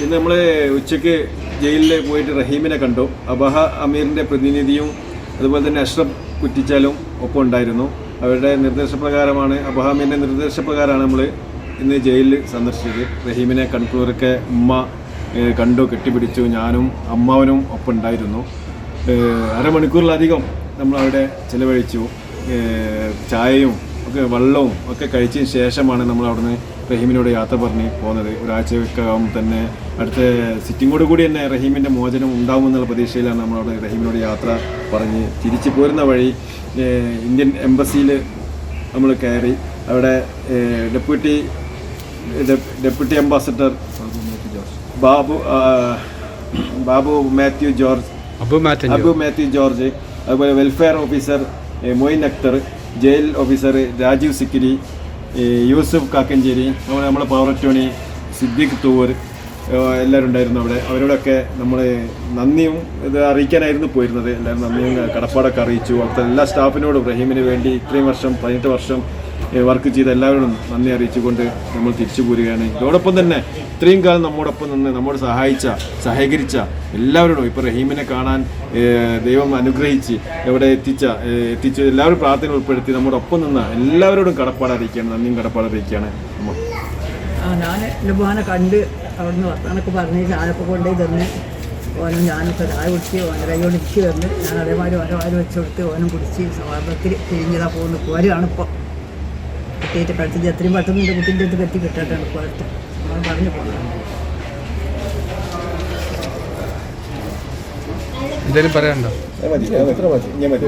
ഇന്ന് നമ്മൾ ഉച്ചയ്ക്ക് ജയിലിൽ പോയിട്ട് റഹീമിനെ കണ്ടു. അബഹ അമീറിന്റെ പ്രതിനിധിയും അതുപോലെ തന്നെ അഷ്റഫ് കുറ്റിച്ചാലും ഒപ്പം ഉണ്ടായിരുന്നു. അവരുടെ നിർദ്ദേശപ്രകാരമാണ് അബഹ അമീറിന്റെ നിർദ്ദേശപ്രകാരമാണ് നമ്മൾ ഇന്ന് ജയിലിൽ സന്ദർശിച്ചത്. റഹീമിനെ കൺകൂറൊക്കെ ഉമ്മ കണ്ടു കെട്ടിപ്പിടിച്ചു. ഞാനും അമ്മാവനും ഒപ്പം ഉണ്ടായിരുന്നു. അരമണിക്കൂറിലധികം നമ്മൾ അവിടെ ചിലവഴിച്ചു ചായയും വെള്ളവും ഒക്കെ കഴിച്ചതിന് ശേഷമാണ് നമ്മൾ അവിടുന്ന് റഹീമിനോട് യാത്ര പറഞ്ഞ് പോകുന്നത്. ഒരാഴ്ചക്കകം തന്നെ അടുത്ത സിറ്റിങ്ങോട് കൂടി തന്നെ റഹീമിന്റെ മോചനം ഉണ്ടാകുമെന്നുള്ള പ്രതീക്ഷയിലാണ് നമ്മളവിടെ റഹീമിനോട് യാത്ര പറഞ്ഞ് തിരിച്ചു പോരുന്ന വഴി ഇന്ത്യൻ എംബസിയിൽ നമ്മൾ കയറി അവിടെ deputy deputy ambassador Babu Babu Mathew George Abu Mathew George. അതുപോലെ welfare officer Moin Akhtar jail officer Rajeev Sikkiri Yusuf Kakkanchery അതുപോലെ നമ്മുടെ പവററ്റോണി സിദ്ദിഖ് തൂവർ എല്ലാവരും ഉണ്ടായിരുന്നു അവിടെ. അവരോടൊക്കെ നമ്മൾ നന്ദിയും ഇത് അറിയിക്കാനായിരുന്നു പോയിരുന്നത്. എല്ലാവരും നന്ദിയും കടപ്പാടൊക്കെ അറിയിച്ചു. അവിടുത്തെ എല്ലാ സ്റ്റാഫിനോടും റഹീമിന് വേണ്ടി ഇത്രയും വർഷം പതിനെട്ട് വർഷം വർക്ക് ചെയ്ത എല്ലാവരോടും നന്ദി അറിയിച്ചുകൊണ്ട് നമ്മൾ തിരിച്ചു പോരുകയാണ്. ഇതോടൊപ്പം തന്നെ ഇത്രയും കാലം നമ്മോടൊപ്പം നിന്ന് നമ്മോട് സഹായിച്ച സഹകരിച്ച എല്ലാവരോടും ഇപ്പോൾ റഹീമിനെ കാണാൻ ദൈവം അനുഗ്രഹിച്ച് എവിടെ എത്തിച്ച എത്തിച്ച് എല്ലാവരും പ്രാർത്ഥന ഉൾപ്പെടുത്തി നമ്മുടെ ഒപ്പം നിന്ന എല്ലാവരോടും കടപ്പാട് അറിയിക്കുകയാണ് നന്ദിയും കടപ്പാട് അറിയിക്കുകയാണ് നമ്മൾ ആ ഞാൻ ലുബാനെ കണ്ട് അവിടുന്ന് വർത്താനൊക്കെ പറഞ്ഞ് ചാനൊക്കെ കൊണ്ടുപോയി തന്നെ. ഓനും ഞാനൊക്കെ ചായ കുടിച്ച് ഓനെ ഞാൻ അതേമാതിരി ഓരോ വാരി വെച്ച് കൊടുത്ത് ഓനും കുടിച്ച് സ്വാഭാവത്തിൽ തിരിഞ്ഞതാ പോകുന്നു. പോരുകയാണ് കുട്ടിയിട്ട് പഠിച്ചത് എത്രയും പെട്ടെന്ന് എന്റെ കുട്ടീന്റെ അടുത്ത് പറ്റി കിട്ടാട്ടാണ് പോയിട്ട് നമ്മൾ പറഞ്ഞു പോകണം എന്തെങ്കിലും പറയാനുണ്ടോ? മതി ഞാൻ മതി. ഞാൻ മതി.